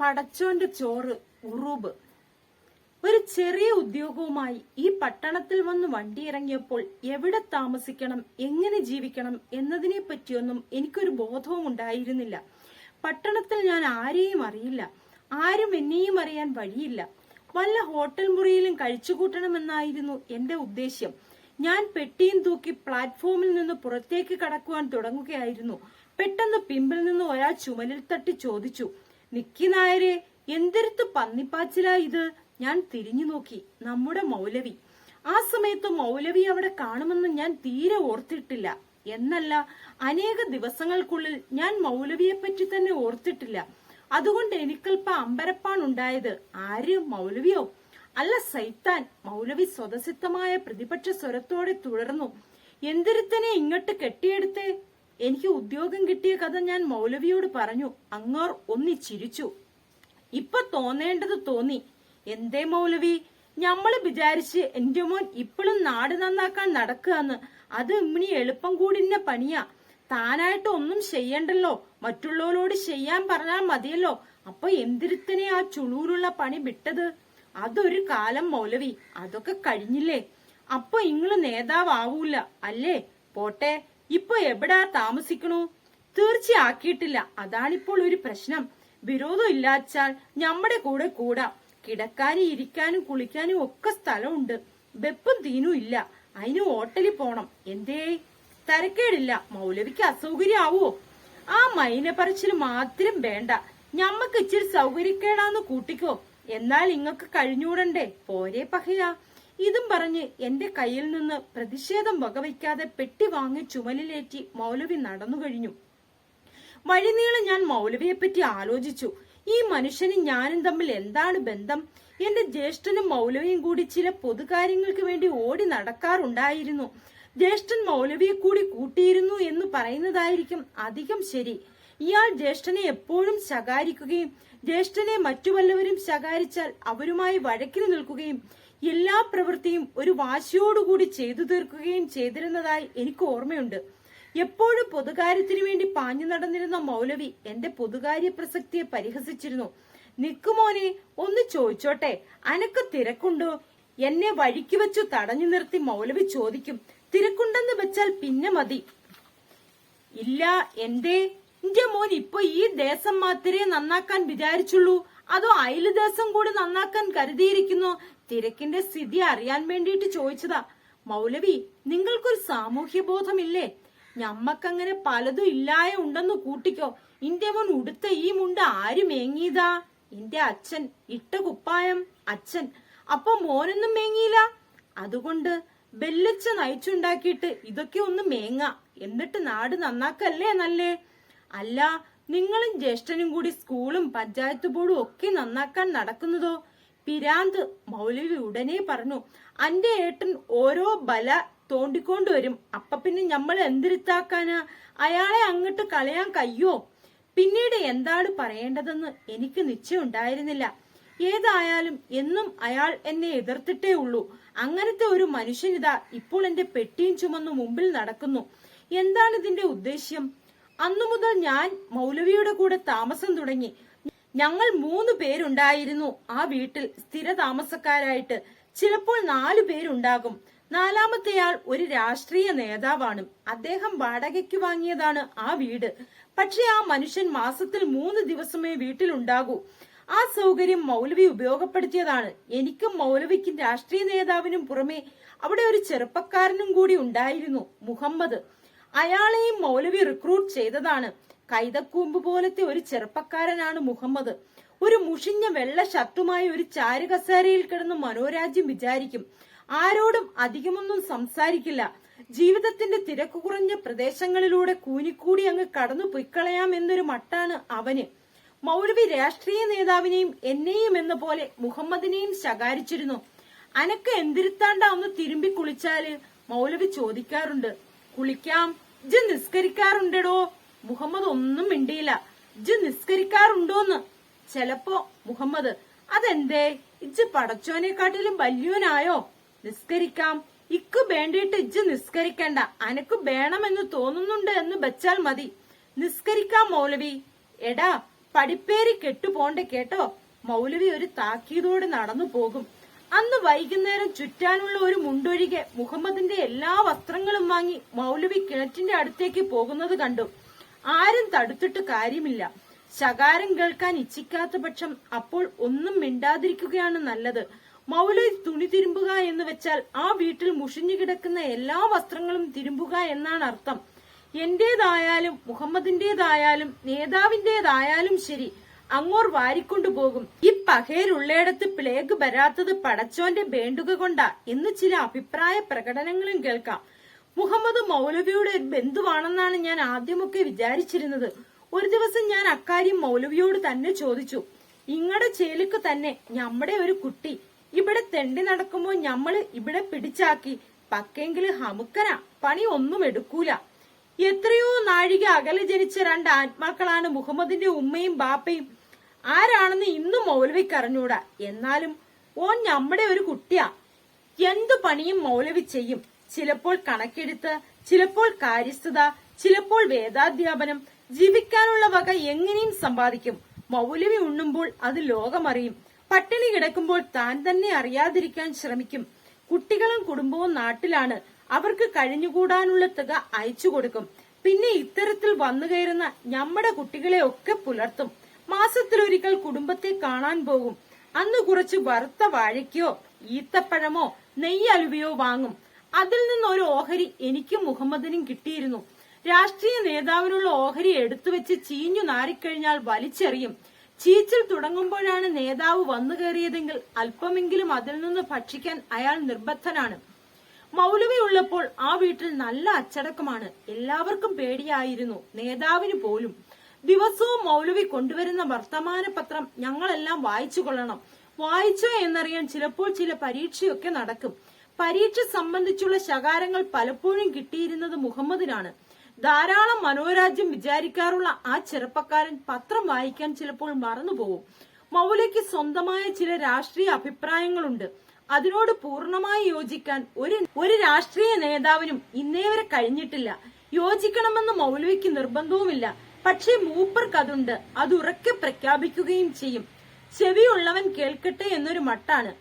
പടച്ചോന്റെ ചോറ് ഉറൂബ്. ഒരു ചെറിയ ഉദ്യോഗവുമായി ഈ പട്ടണത്തിൽ വന്ന് വണ്ടിയിറങ്ങിയപ്പോൾ എവിടെ താമസിക്കണം എങ്ങനെ ജീവിക്കണം എന്നതിനെ പറ്റിയൊന്നും എനിക്കൊരു ബോധവും ഉണ്ടായിരുന്നില്ല. പട്ടണത്തിൽ ഞാൻ ആരെയും അറിയില്ല. ആരും എന്നെയും അറിയാൻ വഴിയില്ല. വല്ല ഹോട്ടൽ മുറിയിലും കഴിച്ചുകൂട്ടണമെന്നായിരുന്നു എന്റെ ഉദ്ദേശ്യം. ഞാൻ പെട്ടിയും തൂക്കി പ്ലാറ്റ്ഫോമിൽ നിന്ന് പുറത്തേക്ക് കടക്കുവാൻ തുടങ്ങുകയായിരുന്നു. പെട്ടെന്ന് പിമ്പിൽ നിന്ന് ഒരാൾ ചുമലിൽ തട്ടി ചോദിച്ചു നിക്കി നായരെ എന്തിരുത്ത് പന്നിപ്പാച്ചിലാ ഇത്? ഞാൻ തിരിഞ്ഞു നോക്കി. നമ്മുടെ മൗലവി. ആ സമയത്ത് മൗലവി അവിടെ കാണുമെന്ന് ഞാൻ തീരെ ഓർത്തിട്ടില്ല. എന്നല്ല അനേക ദിവസങ്ങൾക്കുള്ളിൽ ഞാൻ മൗലവിയെ പറ്റി തന്നെ ഓർത്തിട്ടില്ല. അതുകൊണ്ട് എനിക്കൽപ്പ അമ്പരപ്പാണുണ്ടായത് ആര് മൗലവിയോ? അല്ല സൈത്താൻ. മൗലവി സ്വതസിദ്ധമായ പ്രതിപക്ഷ സ്വരത്തോടെ തുടർന്നു. എന്തിരുത്തനെ ഇങ്ങോട്ട് കെട്ടിയെടുത്തേ? എനിക്ക് ഉദ്യോഗം കിട്ടിയ കഥ ഞാൻ മൗലവിയോട് പറഞ്ഞു. അങ്ങോർ ഒന്നിച്ചിരിച്ചു ഇപ്പൊ തോന്നേണ്ടത് തോന്നി. എന്തേ മൗലവി? ഞമ്മൾ വിചാരിച്ച് എന്റെ മോൻ ഇപ്പോഴും നാട് നന്നാക്കാൻ നടക്കുകയെന്ന് അത് ഇമ്മിണി എളുപ്പം കൂടിന്റെ പണിയാ. താനായിട്ട് ഒന്നും ചെയ്യണ്ടല്ലോ. മറ്റുള്ളവരോട് ചെയ്യാൻ പറഞ്ഞാൽ മതിയല്ലോ. അപ്പൊ എന്തിരുത്തനെ ആ ചുളൂരുള്ള പണി വിട്ടത്? അതൊരു കാലം മൗലവി. അതൊക്കെ കഴിഞ്ഞില്ലേ? അപ്പൊ ഇങ്ങൾ നേതാവാവൂല. അല്ലേ? പോട്ടെ. ഇപ്പൊ എവിടാ താമസിക്കണു? തീർച്ചയാക്കിയിട്ടില്ല. അതാണിപ്പോൾ ഒരു പ്രശ്നം. വിരോധം ഇല്ലാച്ചാൽ ഞമ്മടെ കൂടെ കൂടാം. കിടക്കാനും ഇരിക്കാനും കുളിക്കാനും ഒക്കെ സ്ഥലമുണ്ട്. വെപ്പും തീനും ഇല്ല. അതിന് ഹോട്ടലിൽ പോണം. എന്തേ? തരക്കേടില്ല. മൗലവിക്ക് അസൗകര്യാവോ? ആ മൈനപ്പറച്ചിൽ മാത്രം വേണ്ട. ഞമ്മക്ക് ഇച്ചിരി സൗകര്യക്കേടാന്ന് കൂട്ടിക്കോ. എന്നാൽ ഇങ്ങക്ക് കഴിഞ്ഞൂടണ്ടേ പോരെ പഹയ. ഇതും പറഞ്ഞ് എന്റെ കയ്യിൽ നിന്ന് പ്രതിഷേധം വകവയ്ക്കാതെ പെട്ടി വാങ്ങി ചുമലിലേറ്റി മൗലവി നടന്നു കഴിഞ്ഞു. വഴിനീളം ഞാൻ മൗലവിയെ പറ്റി ആലോചിച്ചു. ഈ മനുഷ്യനും ഞാനും തമ്മിൽ എന്താണ് ബന്ധം? എന്റെ ജ്യേഷ്ഠനും മൗലവിയും കൂടി ചില പൊതുകാര്യങ്ങൾക്ക് വേണ്ടി ഓടി നടക്കാറുണ്ടായിരുന്നു. ജ്യേഷ്ഠൻ മൗലവിയെ കൂടി കൂട്ടിയിരുന്നു എന്ന് പറയുന്നതായിരിക്കും അധികം ശരി. ഇയാൾ ജ്യേഷ്ഠനെ എപ്പോഴും ശകാരിക്കുകയും ജ്യേഷ്ഠനെ മറ്റു വല്ലവരും ശകാരിച്ചാൽ അവരുമായി വഴക്കിൽ നിൽക്കുകയും എല്ലാ പ്രവൃത്തിയും ഒരു വാശിയോടുകൂടി ചെയ്തു തീർക്കുകയും ചെയ്തിരുന്നതായി എനിക്ക് ഓർമ്മയുണ്ട്. എപ്പോഴും പൊതുകാര്യത്തിനു വേണ്ടി പാഞ്ഞു നടന്നിരുന്ന മൗലവി എന്റെ പൊതുകാര്യ പ്രസക്തിയെ പരിഹസിച്ചിരുന്നു. നിക്കുമോനെ ഒന്ന് ചോദിച്ചോട്ടെ? അനക്ക് തിരക്കുണ്ടോ? എന്നെ വഴിക്ക് വെച്ചു തടഞ്ഞു നിർത്തി മൗലവി ചോദിക്കും. തിരക്കുണ്ടെന്ന് വെച്ചാൽ പിന്നെ മതി. ഇല്ല എന്തേ? എന്റെ മോൻ ഇപ്പൊ ഈ ദേശം മാത്രമേ നന്നാക്കാൻ വിചാരിച്ചുള്ളൂ. അതോ അയൽ ദേശം കൂടി നന്നാക്കാൻ കരുതിയിരിക്കുന്നു? തിരക്കിന്റെ സ്ഥിതി അറിയാൻ വേണ്ടിയിട്ട് ചോദിച്ചതാ. മൗലവി നിങ്ങൾക്കൊരു സാമൂഹ്യ ബോധമില്ലേ ഞമ്മക്കങ്ങനെ പലതും ഇല്ലായ ഉണ്ടെന്ന് കൂട്ടിക്കോ. ഇന്റെ മോൻ ഉടുത്ത ഈ മുണ്ട് ആര് മേങ്ങിയതാ എന്റെ അച്ഛൻ ഇട്ട കുപ്പായം അച്ഛൻ. അപ്പൊ മോനൊന്നും മേങ്ങിയില്ല അതുകൊണ്ട് ബെല്ലച്ച നയിച്ചുണ്ടാക്കിയിട്ട് ഇതൊക്കെ ഒന്ന് മേങ്ങ. എന്നിട്ട് നാട് നന്നാക്കല്ലേ നല്ലേ? അല്ല നിങ്ങളും ജ്യേഷ്ഠനും കൂടി സ്കൂളും പഞ്ചായത്ത് ബോർഡും ഒക്കെ നന്നാക്കാൻ നടക്കുന്നതോ? പിരാന്ത് മൗലവി ഉടനെ പറഞ്ഞു അന്റെ ഏട്ടൻ ഓരോ ബല തോണ്ടിക്കൊണ്ടുവരും അപ്പൊ പിന്നെ നമ്മൾ എന്തിരുത്താക്കാനാ? അയാളെ അങ്ങോട്ട് കളയാൻ കയ്യോ? പിന്നീട് എന്താണ് പറയേണ്ടതെന്ന് എനിക്ക് നിശ്ചയമുണ്ടായിരുന്നില്ല. ഏതായാലും എന്നും അയാൾ എന്നെ എതിർത്തിട്ടേ ഉള്ളൂ. അങ്ങനത്തെ ഒരു മനുഷ്യനിതാ ഇപ്പോൾ എന്റെ പെട്ടിയും ചുമന്നു മുമ്പിൽ നടക്കുന്നു. എന്താണ് ഇതിന്റെ ഉദ്ദേശ്യം? അന്നു മുതൽ ഞാൻ മൗലവിയുടെ കൂടെ താമസം തുടങ്ങി. ഞങ്ങൾ മൂന്ന് പേരുണ്ടായിരുന്നു. ആ വീട്ടിൽ സ്ഥിര താമസക്കാരായിട്ട് ചിലപ്പോൾ നാലു പേരുണ്ടാകും. നാലാമത്തെയാൾ ഒരു രാഷ്ട്രീയ നേതാവാണ്. അദ്ദേഹം വാടകയ്ക്ക് വാങ്ങിയതാണ് ആ വീട്. പക്ഷെ ആ മനുഷ്യൻ മാസത്തിൽ മൂന്ന് ദിവസമേ വീട്ടിലുണ്ടാകൂ. ആ സൗകര്യം മൗലവി ഉപയോഗപ്പെടുത്തിയതാണ്. എനിക്കും മൗലവിക്കും രാഷ്ട്രീയ നേതാവിനും പുറമെ അവിടെ ഒരു ചെറുപ്പക്കാരനും കൂടി ഉണ്ടായിരുന്നു മുഹമ്മദ്. അയാളെയും മൗലവി റിക്രൂട്ട് ചെയ്തതാണ്. കൈതക്കൂമ്പ് പോലത്തെ ഒരു ചെറുപ്പക്കാരനാണ് മുഹമ്മദ്. ഒരു മുഷിഞ്ഞ വെള്ള ഷർട്ടുമായി ഒരു ചാരുകസേരയിൽ കിടന്ന് മനോരാജ്യം വിചാരിക്കും. ആരോടും അധികമൊന്നും സംസാരിക്കില്ല. ജീവിതത്തിന്റെ തിരക്കു കുറഞ്ഞ പ്രദേശങ്ങളിലൂടെ കൂനിക്കൂടി അങ്ങ് കടന്നു പൊയ്ക്കളയാം എന്നൊരു മട്ടാണ് അവന്. മൗലവി രാഷ്ട്രീയ നേതാവിനെയും എന്നെയും എന്ന പോലെ മുഹമ്മദിനെയും ശകാരിച്ചിരുന്നു. അനക്ക് എന്തിരുത്താണ്ടാ ഒന്ന് തിരുമ്പി കുളിച്ചാൽ? മൗലവി ചോദിക്കാറുണ്ട്. കുളിക്കാം ജ് നിസ്കരിക്കാറുണ്ടടോ? മുഹമ്മദ് ഒന്നും മിണ്ടിയില്ല. ജ് നിസ്കരിക്കാറുണ്ടോന്ന്? ചെലപ്പോ മുഹമ്മദ് അതെന്തേ? ഇജ്ജ് പടച്ചോനെക്കാട്ടിലും വല്യോനായോ നിസ്കരിക്കാം. ഇക്ക് വേണ്ടിയിട്ട് ഇജ്ജ് നിസ്കരിക്കണ്ട. അനക്ക് വേണമെന്ന് തോന്നുന്നുണ്ട് എന്ന് വെച്ചാൽ മതി. നിസ്കരിക്കാം മൗലവി. എടാ പടിപ്പേരി കെട്ടുപോണ്ട കേട്ടോ? മൗലവി ഒരു താക്കീതോട് നടന്നു പോകും അന്ന് വൈകുന്നേരം ചുറ്റാനുള്ള ഒരു മുണ്ടൊഴികെ മുഹമ്മദിന്റെ എല്ലാ വസ്ത്രങ്ങളും വാങ്ങി മൗലവി കിണറ്റിന്റെ അടുത്തേക്ക് പോകുന്നത് കണ്ടു. ആരും തടുത്തിട്ട് കാര്യമില്ല. ശകാരം കേൾക്കാൻ ഇച്ഛിക്കാത്ത പക്ഷം അപ്പോൾ ഒന്നും മിണ്ടാതിരിക്കുകയാണ് നല്ലത്. മൗലവി തുണി തിരുമ്പുക എന്ന് വെച്ചാൽ ആ വീട്ടിൽ മുഷിഞ്ഞു കിടക്കുന്ന എല്ലാ വസ്ത്രങ്ങളും തിരുമ്പുക എന്നാണ് അർത്ഥം. എന്റേതായാലും മുഹമ്മദിന്റേതായാലും നേതാവിന്റേതായാലും ശരി അങ്ങോർ വാരിക്കൊണ്ടുപോകും ഈ പകേരുള്ളയിടത്ത് പ്ലേഗ് വരാത്തത് പടച്ചോന്റെ വേണ്ടുക കൊണ്ടാ എന്ന് ചില അഭിപ്രായ പ്രകടനങ്ങളും കേൾക്കാം. മുഹമ്മദ് മൗലവിയുടെ ഒരു ബന്ധുവാണെന്നാണ് ഞാൻ ആദ്യമൊക്കെ വിചാരിച്ചിരുന്നത്. ഒരു ദിവസം ഞാൻ അക്കാര്യം മൗലവിയോട് തന്നെ ചോദിച്ചു. ഇങ്ങടെ ചേലുക്ക് തന്നെ ഞമ്മടെ ഒരു കുട്ടി. ഇവിടെ തെണ്ടി നടക്കുമ്പോ ഞമ്മൾ ഇവിടെ പിടിച്ചാക്കി. പക്കെങ്കിൽ ഹമുക്കന. പണി ഒന്നും എടുക്കൂല. എത്രയോ നാഴിക അകലെ ജനിച്ച രണ്ട് ആത്മാക്കളാണ് മുഹമ്മദിന്റെ ഉമ്മയും ബാപ്പയും. ആരാണെന്ന് ഇന്നും മൗലവിക്ക് അറിഞ്ഞൂടാ. എന്നാലും ഓൻ നമ്മുടെ ഒരു കുട്ടിയാ. എന്തു പണിയും മൗലവി ചെയ്യും. ചിലപ്പോൾ കണക്കെടുത്ത് ചിലപ്പോൾ കാര്യസ്ഥത ചിലപ്പോൾ വേദാധ്യാപനം. ജീവിക്കാനുള്ള വക എങ്ങനെയും സമ്പാദിക്കും. മൗലവി ഉണ്ണുമ്പോൾ അത് ലോകമറിയും. പട്ടിണി കിടക്കുമ്പോൾ താൻ തന്നെ അറിയാതിരിക്കാൻ ശ്രമിക്കും. കുട്ടികളും കുടുംബവും നാട്ടിലാണ്. അവർക്ക് കഴിഞ്ഞുകൂടാനുള്ള തുക അയച്ചു കൊടുക്കും. പിന്നെ ഇത്തരത്തിൽ വന്നു കയറുന്ന നമ്മുടെ കുട്ടികളെ ഒക്കെ പുലർത്തും. മാസത്തിലൊരിക്കൽ കുടുംബത്തെ കാണാൻ പോകും. അന്ന് കുറച്ച് വറുത്ത വാഴയ്ക്കോ ഈത്തപ്പഴമോ നെയ്യലുവയോ വാങ്ങും. അതിൽ നിന്ന് ഒരു ഓഹരി എനിക്കും മുഹമ്മദിനും കിട്ടിയിരുന്നു. രാഷ്ട്രീയ നേതാവിനുള്ള ഓഹരി എടുത്തുവെച്ച് ചീഞ്ഞു നാറിക്കഴിഞ്ഞാൽ വലിച്ചെറിയും. ചീച്ചിൽ തുടങ്ങുമ്പോഴാണ് നേതാവ് വന്നു കയറിയതെങ്കിൽ അല്പമെങ്കിലും അതിൽ നിന്ന് ഭക്ഷിക്കാൻ അയാൾ നിർബന്ധനാണ് മൗലവി ഉള്ളപ്പോൾ ആ വീട്ടിൽ നല്ല അച്ചടക്കമാണ്. എല്ലാവർക്കും പേടിയായിരുന്നു നേതാവിന് പോലും. ദിവസവും മൗലവി കൊണ്ടുവരുന്ന വർത്തമാന പത്രം ഞങ്ങളെല്ലാം വായിച്ചു കൊള്ളണം. വായിച്ചോ എന്നറിയാൻ ചിലപ്പോൾ ചില പരീക്ഷയൊക്കെ നടക്കും. പരീക്ഷ സംബന്ധിച്ചുള്ള ശകാരങ്ങൾ പലപ്പോഴും കിട്ടിയിരുന്നത് മുഹമ്മദിനാണ്. ധാരാളം മനോരാജ്യം വിചാരിക്കാറുള്ള ആ ചെറുപ്പക്കാരൻ പത്രം വായിക്കാൻ ചിലപ്പോൾ മറന്നുപോകും. മൗലയ്ക്ക് സ്വന്തമായ ചില രാഷ്ട്രീയ അഭിപ്രായങ്ങളുണ്ട്. അതിനോട് പൂർണമായി യോജിക്കാൻ ഒരു ഒരു രാഷ്ട്രീയ നേതാവിനും ഇന്നേ വരെ കഴിഞ്ഞിട്ടില്ല. യോജിക്കണമെന്ന് മൗലവിക്ക് നിർബന്ധവുമില്ല. പക്ഷേ മൂപ്പർക്കതുണ്ട് അത് ഉറക്കെ പ്രഖ്യാപിക്കുകയും ചെയ്യും. ചെവിയുള്ളവൻ കേൾക്കട്ടെ എന്നൊരു മട്ടാണ്.